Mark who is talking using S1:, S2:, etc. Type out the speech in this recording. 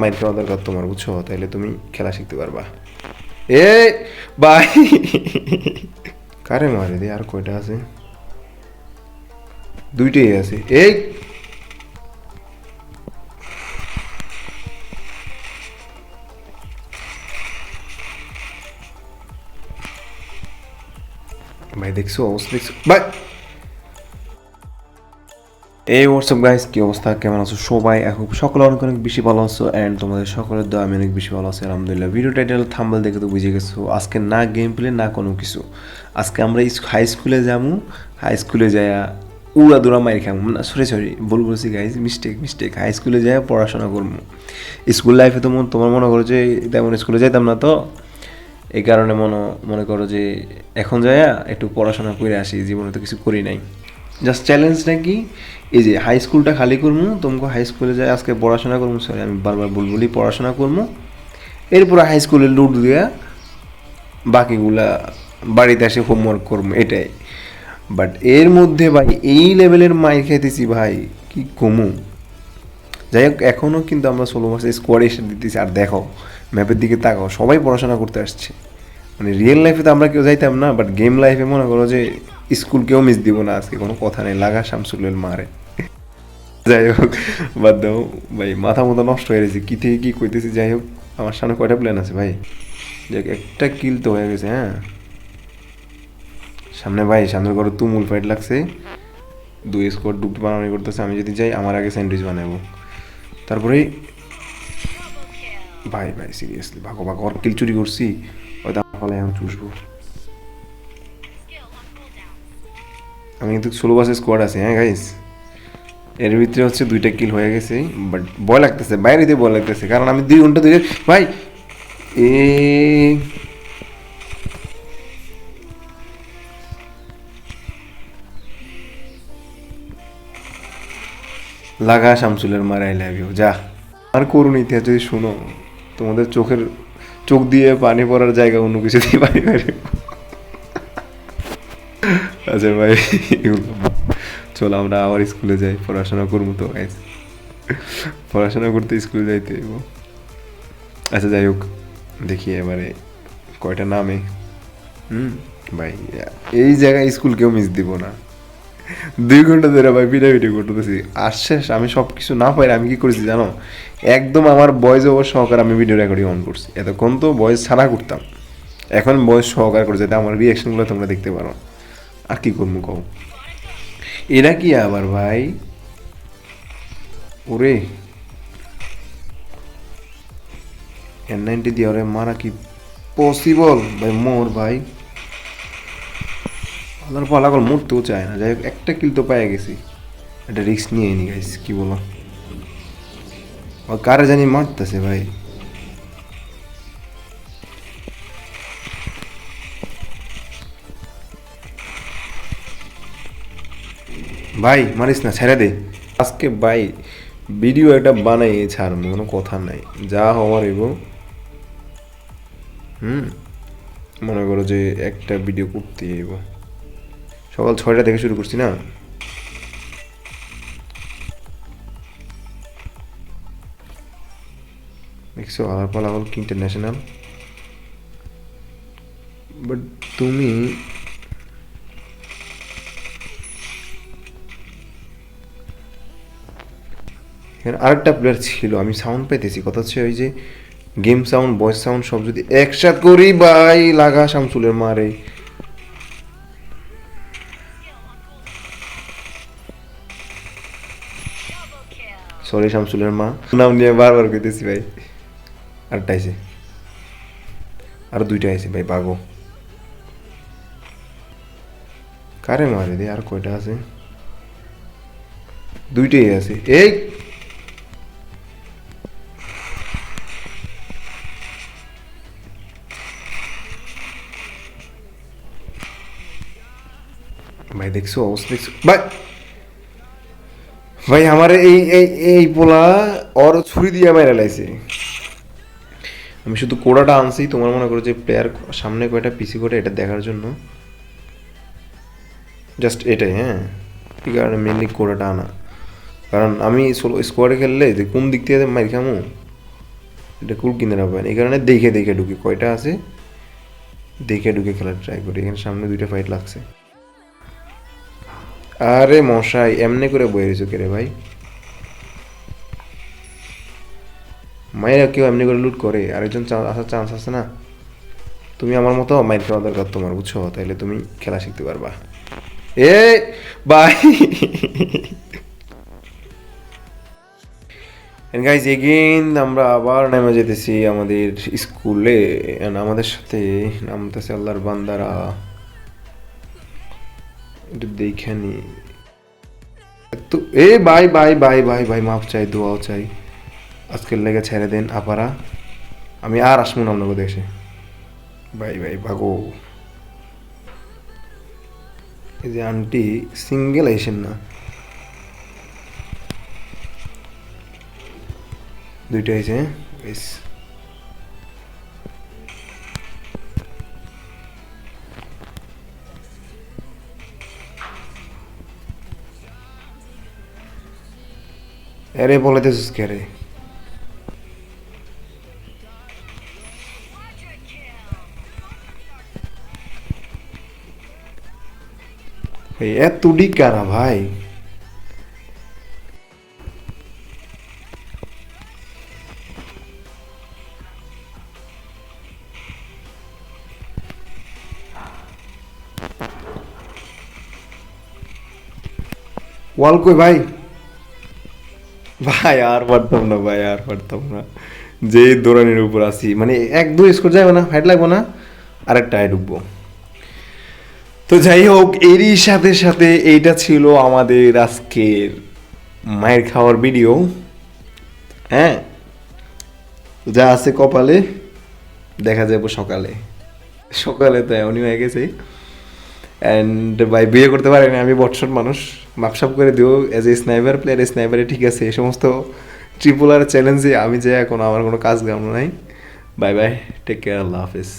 S1: মাইর খাওয়া দরকার তোমার, বুঝছ? তাইলে তুমি খেলা শিখতে পারবা। এ, বাই। কারে মারে দে আর কয়টা আছে? দুইটাই আছে। এই। ভাই, দেখছ? অবস্থা দেখছ? ভাই এই হোয়াটসঅ্যাপ গাইস কি অবস্থা? কেমন আছো সবাই? এখন সকলে অনেক অনেক বেশি ভালো আছো অ্যান্ড তোমাদের সকলের দোয়া আমি অনেক বেশি ভালো আছি, আলহামদুলিল্লাহ। ভিডিও টাইটেল থাম্বল দেখে তো বুঝে গেছো, আজকে না গেম প্লে না কোনো কিছু। আজকে আমরা হাই স্কুলে যাব হাই স্কুলে যাইয়া উড়া দুরা মাইর খাব না সরি সরি ভুল বলছি গাইজ মিস্টেক মিস্টেক হাই স্কুলে যাই পড়াশোনা করব স্কুল লাইফে তো তোমার মনে করো যে তেমন স্কুলে যাইতাম না তো। এই কারণে মনে মনে করো যে এখন যাইয়া একটু পড়াশোনা করে আসি, জীবনে তো কিছু করি নাই। জাস্ট চ্যালেঞ্জটা কি? এই যে হাই স্কুলটা খালি করব তোমাকে হাই স্কুলে যাই, আজকে পড়াশোনা করব সরি আমি বারবার বলবলি পড়াশোনা করব এরপর হাই স্কুলে লুট দিয়া বাকিগুলা বাড়িতে এসে হোমওয়ার্ক করব এটাই। বাট এর মধ্যে ভাই, এই লেভেলের মাইর খাইতেছি ভাই, কি কমু? যাই হোক এখনও কিন্তু আমরা ষোলো মাসে স্কোয়াড এসে দিতেছি, আর দেখো ম্যাপের দিকে তাকাও, সবাই পড়াশোনা করতে আসছে। মানে রিয়েল লাইফে তো আমরা কেউ যাইতাম না বাট গেম লাইফে মনে করো যে স্কুল কেউ মিস দিব না আজকে, কোনো কথা নেই। লাগা শামসুলের মারে। যাই হোক, বাদ দাও। ভাই, মাথা মতো নষ্ট হয়ে গেছে। কী থেকে কী কইতেছি? যাই হোক, আমার সামনে কয়টা প্ল্যান আছে ভাই? যাক একটা কিল তো হয়ে গেছে হ্যাঁ? সামনে ভাই সামনে করো তুমুল ফাইট লাগছে। দুই স্কোয়ার ডুব বানানি করতেছে। আমি যদি যাই, আমার আগে স্যান্ডউইচ বানাবো। তারপরে ভাই ভাই সিরিয়াসলি ভাগো ভাগো, ওর কিল চুরি করছি। হয়তো আমার ফলে এখন চুষবো। আমি কিন্তু ষোলো বাসে স্কোয়াড আছে হ্যাঁ গাইস এর ভিতরে হচ্ছে দুইটা কিল হয়ে গেছে বাট ভয় লাগতেছে, বাইরে দিয়ে ভয় লাগতেছে, কারণ আমি দুই ঘণ্টা ধরে ভাই! এ লাগা শামসুলের মার আই লাভ ইউ যা। আর করুন ইতিহাস, যদি শুনো, তোমাদের চোখের চোখ দিয়ে পানি পড়ার জায়গা অন্য কিছু দিয়ে পানি পারে আচ্ছা ভাই চলো আমরা আবার স্কুলে যাই, পড়াশোনা করব তো guys। পড়াশোনা করতে স্কুলে যাইতে। আচ্ছা যাই হোক, দেখি এবারে কয়টা নামে। হুম, ভাই, এই জায়গায় স্কুল কেউ মিস দিব না। দুই ঘণ্টা ধরে ভাই ভিডিও করতেছি। আর শেষ, আমি সব কিছু না পাই আমি কি করেছি জানো? একদম আমার বয়েস ওভার সহকারে আমি ভিডিও রেকর্ডিং অন করছি। এতক্ষণ তো বয়েস ছাড়া করতাম। এখন বয়স সহকার করে যাতে আমার রিয়াকশনগুলো তোমরা দেখতে পারো। আর কি করব কও? এরা কি আবার ভাই? ওরে। এন নাইনটি দিয়ে ওরে মারা কি পসিবল ভাই, মোর ভাই। আমার পালাগল মরতেও চায় না। যাই হোক, একটা কিল তো পাই গেছি। একটা রিস্ক নিয়ে নি গাইস কি বলো? কারে জানি মারতেছে ভাই? ভাই, মারিস না, ছেড়ে দে। আজকে ভাই ভিডিও একটা বানাই ছাড়বো কোনো কথা নাই। যা হওয়ার এগো হুম? মনে করো যে একটা ভিডিও করতে এগো সকাল ছয়টা থেকে শুরু করছি না? দেখছ, আলার কি ইন্টারন্যাশনাল বাট তুমি এখানে আরেকটা প্লেয়ার ছিল, আমি সাউন্ড পাইতেছি, কথা হচ্ছে ওই যে গেম সাউন্ড ভয়েস সাউন্ড সব যদি একসাথ করি ভাই, লাগা শামসুলের মারে। সরি শামসুলের মা, নাম নিয়ে বারবার কইতেছি ভাই। আরেকটা আইছে আর দুইটা আইছে ভাই বাগো কারে মারে দে আর কয়টা আছে? দুইটাই আছে। এই! ভাই, দেখছ অবস্থা, দেখছ। ভাই ভাই, আমার এই এই এই পোলা ওর ছুরি দিয়ে মেরে লাইছে। আমি শুধু কোড়াটা আনছি, তোমার মনে করো যে প্লেয়ার সামনে কয়টা পিসি করে এটা দেখার জন্য। জাস্ট এটাই হ্যাঁ। এই কারণে মেনলি কোড়াটা আনা। কারণ আমি স্কোয়াডে খেললে যে কোন দিক থেকে মাইর খামো, এটা কুল কিনে রাখবেন এই কারণে দেখে দেখে ঢুকি। কয়টা আছে, দেখে ঢুকে খেলার ট্রাই করি। এখানে সামনে দুইটা ফাইট লাগছে। আরে মশাই, এমনি করে বয়ে রয়েছে কে রে ভাই? মায়েরা কেউ এমনি করে লুট করে, আরেকজন আসার চান্স আছে না? তুমি আমার মতো মাইর খাওয়া দরকার তোমার, বুঝছ? তাইলে তুমি খেলা শিখতে পারবা। এ বাই গাইজ এগেইন আমরা আবার নেমে যেতেছি আমাদের স্কুলে আমাদের সাথে নামতেছে আল্লাহর বান্দারা। একটু দেখে নি। তো এ, বাই বাই বাই বাই বাই মাপ চাই, দোয়াও চাই। আজকের লেগে ছেড়ে দেন আপারা। আমি আর আসব না আপনাকে দেশে। বাই বাই, ভাগো। এই যে আন্টি সিঙ্গেল আইসেন না। দুইটা হয়েছে বেশ। আরে বলে দিস কে রে এই এত কারা ভাই ওয়াল কই ভাই ভাই, আর পারতাম না ভাই, আর পারতাম না। যে দৌড়ানির উপর আসি মানে এক, দুই স্কোর যাবে না, হাইট লাগবো না, আরেকটা হাইট ঢুকবো। তো যাই হোক, এরই সাথে সাথে এইটা ছিল আমাদের আজকের মায়ের খাওয়ার ভিডিও হ্যাঁ? যা আছে কপালে, দেখা যাব সকালে। সকালে তো এমনই হয়ে গেছে। অ্যান্ড বাই বিয়ে করতে পারেনি আমি বটশট মানুষ। মাপসাপ করে দিও এজ এ স্নাইপার প্লেয়ার স্নাইপারে ঠিক আছে, এই সমস্ত ট্রিপুলার চ্যালেঞ্জে আমি যে এখন আমার কোনো কাজ কাম নাই। বাই বাই টেক কেয়ার আল্লাহ হাফিজ।